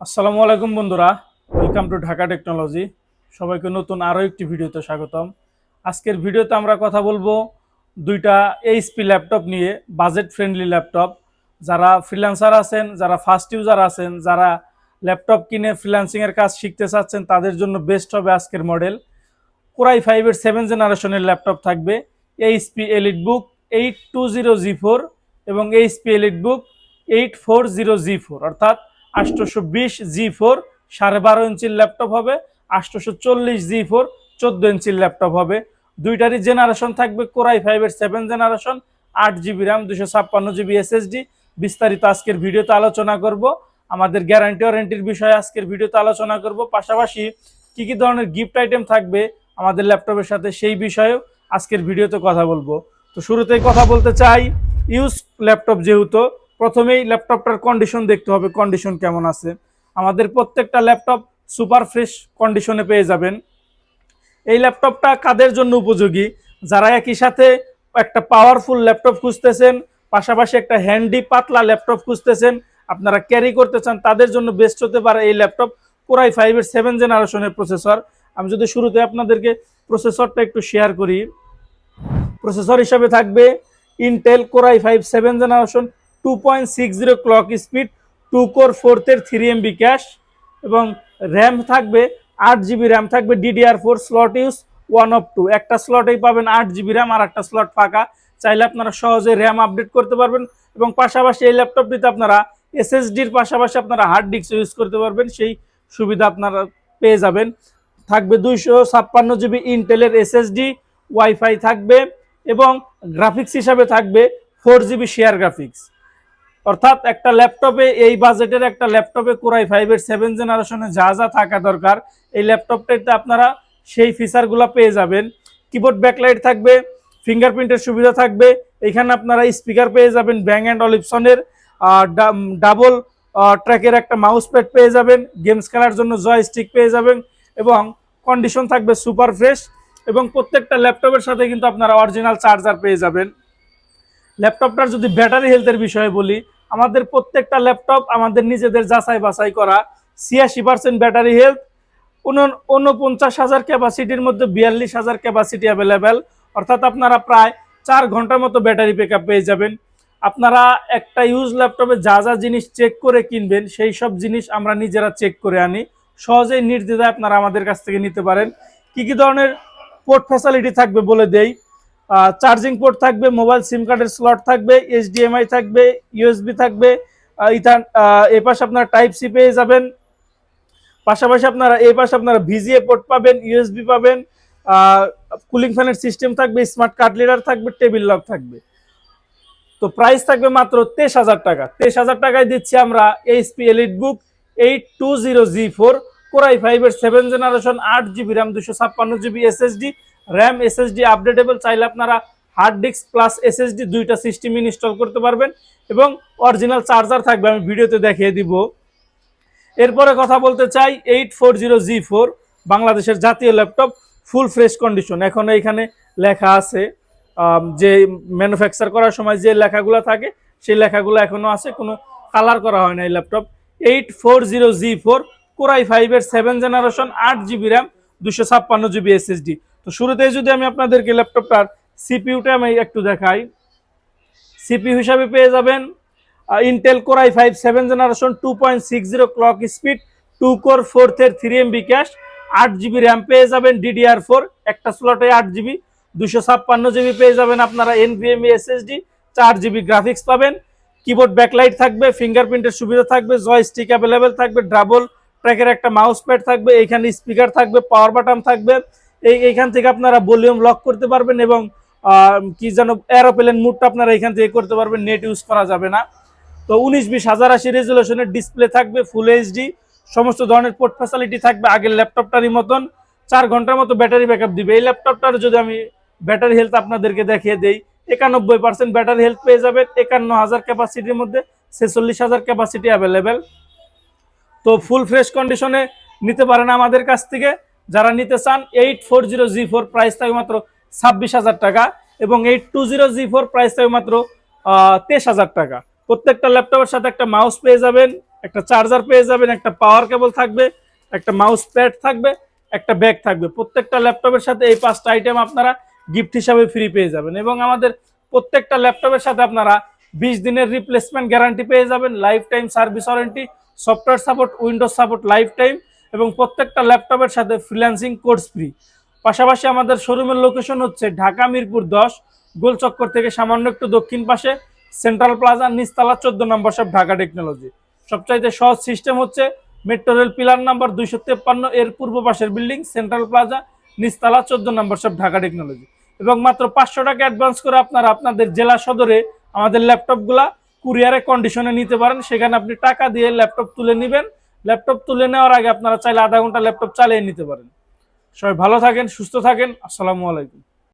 আসসালামু আলাইকুম বন্ধুরা ওয়েলকাম টু ঢাকা টেকনোলজি সবাইকে নতুন আরও একটি ভিডিওতে স্বাগতম। আজকের ভিডিওতে আমরা কথা বলব দুইটা এইচপি ল্যাপটপ নিয়ে বাজেট ফ্রেন্ডলি ল্যাপটপ যারা ফ্রিল্যান্সার আছেন, যারা ফার্স্ট ইউজার আছেন, যারা ল্যাপটপ কিনে ফ্রিল্যান্সিংয়ের কাজ শিখতে চাচ্ছেন, তাদের জন্য বেস্ট হবে আজকের মডেল কোরাই ফাইভের সেভেন জেনারেশনের ল্যাপটপ থাকবে HP EliteBook eight two zero G four এবং HP EliteBook eight four zero G four অর্থাৎ আটশোশো বিশ জি ফোর, সাড়ে বারো ইঞ্চির ল্যাপটপ হবে, আটশোশো চল্লিশ জি ফোর, চোদ্দ ইঞ্চির ল্যাপটপ হবে। দুইটারই জেনারেশন থাকবে কোরাই ফাইভের সেভেন জেনারেশন আট জিবি র্যাম দুশো ছাপ্পান্ন জিবি এসএসডি বিস্তারিত আজকের ভিডিওতে আলোচনা করব। আমাদের গ্যারান্টি ওয়ারেন্টির বিষয়ে আজকের ভিডিওতে আলোচনা করব। পাশাপাশি কি কি ধরনের গিফট আইটেম থাকবে আমাদের ল্যাপটপের সাথে সেই বিষয়েও আজকের ভিডিওতে কথা বলব। তো শুরুতেই কথা বলতে চাই ইউজ ল্যাপটপ যেহেতু প্রথমেই ল্যাপটপটার কন্ডিশন দেখতে হবে কন্ডিশন কেমন আছে। আমাদের প্রত্যেকটা ল্যাপটপ সুপার ফ্রেশ কন্ডিশনে পেয়ে যাবেন। এই ল্যাপটপটা কাদের জন্য উপযোগী? যারা একই সাথে একটা পাওয়ারফুল ল্যাপটপ খুঁজতেছেন, পাশাপাশি একটা হ্যান্ডি পাতলা ল্যাপটপ খুঁজতেছেন, আপনারা ক্যারি করতে চান, তাদের জন্য বেস্ট হতে পারে এই ল্যাপটপ কোরাই ফাইভের সেভেন জেনারেশনের প্রসেসর আমি যদি শুরুতে আপনাদেরকে প্রসেসরটা একটু শেয়ার করি। প্রসেসর হিসাবে থাকবে Intel core i five seven generation two point six zero clock speed two core ফোর্থের three MB cache এবং র্যাম থাকবে আট জিবি র্যাম থাকবে DDR four slot use one of two একটা স্লটেই পাবেন আট জিবি র্যাম আর একটা স্লট ফাঁকা। চাইলে আপনারা সহজে র্যাম আপডেট করতে পারবেন, এবং পাশাপাশি এই ল্যাপটপটিতে আপনারা এসএসডির পাশাপাশি আপনারা হার্ড ডিস্ক ইউজ করতে পারবেন, সেই সুবিধা আপনারা পেয়ে যাবেন। থাকবে দুইশো ছাপ্পান্ন জিবি ইন্টেলের এসএসডি ওয়াইফাই থাকবে, এবং গ্রাফিক্স হিসাবে থাকবে ফোর জিবি শেয়ার গ্রাফিক্স অর্থাৎ একটা ল্যাপটপে, এই বাজেটের একটা ল্যাপটপে কোরাই ফাইভের সেভেন জেনারেশনে যা যা থাকা দরকার, এই ল্যাপটপটাতে আপনারা সেই ফিচারগুলো পেয়ে যাবেন। কিবোর্ড ব্যাকলাইট থাকবে ফিঙ্গারপ্রিন্টের সুবিধা থাকবে, এখানে আপনারা স্পিকার পেয়ে যাবেন ব্যাং অ্যান্ড অলিপসনের ডাবল ট্র্যাকের একটা মাউস প্যাড পেয়ে যাবেন গেমস খেলার জন্য জয় স্টিক পেয়ে যাবেন এবং কন্ডিশন থাকবে সুপার ফ্রেশ এবং প্রত্যেকটা ল্যাপটপের সাথে কিন্তু আপনারা অরিজিনাল চার্জার পেয়ে যাবেন। ল্যাপটপটার যদি ব্যাটারি হেলথের বিষয়ে বলি আমাদের প্রত্যেকটা ল্যাপটপ আমাদের নিজেদের যাচাই বাছাই করা, ছিয়াশি পার্সেন্ট ব্যাটারি হেলথ উনপঞ্চাশ হাজার ক্যাপাসিটির মধ্যে বিয়াল্লিশ হাজার ক্যাপাসিটি অ্যাভেলেবেল অর্থাৎ আপনারা প্রায় চার ঘণ্টার মতো ব্যাটারি ব্যাক পেয়ে যাবেন। আপনারা একটা ইউজ ল্যাপটপে যা যা জিনিস চেক করে কিনবেন, সেই সব জিনিস আমরা নিজেরা চেক করে আনি। সহজেই নির্দ্বিধায় আপনারা আমাদের কাছ থেকে নিতে পারেন। কি কি ধরনের পোর্ট ফ্যাসিলিটি থাকবে বলে দেই? চার্জিং পোর্ট থাকবে মোবাইল সিম কার্ডের স্লট থাকবে এইচডিএমআই থাকবে ইউএসবি থাকবে। ইথান এ পাশে আপনারা টাইপ সি পেয়ে যাবেন। পাশাপাশি আপনারা এই পাশে আপনারা ভিজিএ পোর্ট পাবেন ইউএসবি পাবেন কুলিং ফ্যানের সিস্টেম থাকবে স্মার্ট কার্ড লিডার থাকবে টেবিল লক থাকবে। তো প্রাইস থাকবে মাত্র তেইশ হাজার টাকা। তেইশ হাজার টাকায় দিচ্ছি আমরা HP EliteBook eight two zero G four core i ফাইভের সেভেন জেনারেশন আট জিবি র্যাম দুশো ছাপ্পান্ন GB SSD RAM SSD updatable চাইলে আপনারা হার্ড ডিস্ক প্লাস এসএসডি দুইটা সিস্টেম ইনস্টল করতে পারবেন এবং অরিজিনাল চার্জার থাকবে, আমি ভিডিওতে দেখিয়ে দিব। এরপরে কথা বলতে চাই eight four zero G four বাংলাদেশের জাতীয় ল্যাপটপ ফুল ফ্রেশ কন্ডিশন এখন এখানে লেখা আছে যে ম্যানুফ্যাকচার করার সময় যে লেখাগুলো থাকে, সেই লেখাগুলো এখনও আছে, কোনো কালার করা হয় না এই laptop eight four zero G four core i ফাইভের সেভেন জেনারেশন আট জিবি র্যাম দুশো ছাপ্পান্ন জিবি এসএসডি তো শুরুতেই যদি আমি আপনাদেরকে ল্যাপটপটার সিপিইউটা আমি একটু দেখাই। সিপিউ হিসাবে পেয়ে যাবেন Intel core i five seven generation two point six zero clock speed two core ফোর্থের three MB cache আট জিবি র্যাম পেয়ে যাবেন ডিডিআর ফোর একটা স্লটে আট জিবি দুশো ছাপ্পান্ন জিবি পেয়ে যাবেন আপনারা এনভিএমই এসএসডি চার জিবি গ্রাফিক্স পাবেন। কিবোর্ড ব্যাকলাইট থাকবে ফিঙ্গারপ্রিন্টের সুবিধা থাকবে জয় স্টিক অ্যাভেলেবেল থাকবে ডাবল ট্র্যাকের একটা মাউস প্যাড থাকবে এইখানে স্পিকার থাকবে পাওয়ার বাটন থাকবে। এই এইখান থেকে আপনারা ভলিউম লক করতে পারবেন এবং কি যেন অ্যারোপ্লেন মুডটা আপনারা এখান থেকে করতে পারবেন, নেট ইউজ করা যাবে না। তো উনিশ বিশ হাজার আশি রেজুলেশনের ডিসপ্লে থাকবে ফুল এইচডি সমস্ত ধরনের পোর্ট ফ্যাসিলিটি থাকবে, আগের ল্যাপটপটারই মতন। চার ঘণ্টার মতো ব্যাটারি ব্যাকআপ দিবে। এই ল্যাপটপটার যদি আমি ব্যাটারি হেলথ আপনাদেরকে দেখিয়ে দেই, একানব্বই পার্সেন্ট ব্যাটারি হেলথ পেয়ে যাবেন, একান্ন হাজার ক্যাপাসিটির মধ্যে ছেচল্লিশ হাজার ক্যাপাসিটি অ্যাভেলেবেল তো ফুল ফ্রেশ কন্ডিশনে নিতে পারেন আমাদের কাছ থেকে। যারা নিতে চান eight four zero G four price থাকবে মাত্র ছাব্বিশ হাজার টাকা এবং eight two zero G four price থাকবে মাত্র তেইশ হাজার টাকা। প্রত্যেকটা ল্যাপটপের সাথে একটা মাউস পেয়ে যাবেন, একটা চার্জার পেয়ে যাবেন, একটা পাওয়ার কেবল থাকবে, একটা মাউস প্যাড থাকবে, একটা ব্যাগ থাকবে। প্রত্যেকটা ল্যাপটপের সাথে এই পাঁচটা আইটেম আপনারা গিফট হিসাবে ফ্রি পেয়ে যাবেন এবং আমাদের প্রত্যেকটা ল্যাপটপের সাথে আপনারা বিশ দিনের রিপ্লেসমেন্ট গ্যারান্টি পেয়ে যাবেন lifetime service warranty software support Windows support lifetime এবং প্রত্যেকটা ল্যাপটপের সাথে ফ্রিল্যান্সিং কোর্স ফ্রি পাশাপাশি আমাদের শোরুমের লোকেশন হচ্ছে ঢাকা মিরপুর দশ গোলচক্কর থেকে সামান্য একটু দক্ষিণ পাশে সেন্ট্রাল প্লাজা নিচতলা চোদ্দ নম্বর সব ঢাকা টেকনোলজি সবচাইতে সহজ সিস্টেম হচ্ছে মেট্রো রেল পিলার নাম্বার দুইশো তেপ্পান্ন এর পূর্ব পাশের বিল্ডিং সেন্ট্রাল প্লাজা নিচতলা চোদ্দ নম্বর সব ঢাকা টেকনোলজি এবং মাত্র পাঁচশো টাকা অ্যাডভান্স করে আপনারা আপনাদের জেলা সদরে আমাদের ল্যাপটপগুলা কুরিয়ারে কন্ডিশনে নিতে পারেন। সেখানে আপনি টাকা দিয়ে ল্যাপটপ তুলে নেবেন। ল্যাপটপ তুলে নেওয়ার আগে আপনারা চাইলে আধা ঘণ্টা ল্যাপটপ চালিয়ে নিতে পারেন। সবাই ভালো থাকেন, সুস্থ থাকেন। আসসালামু আলাইকুম।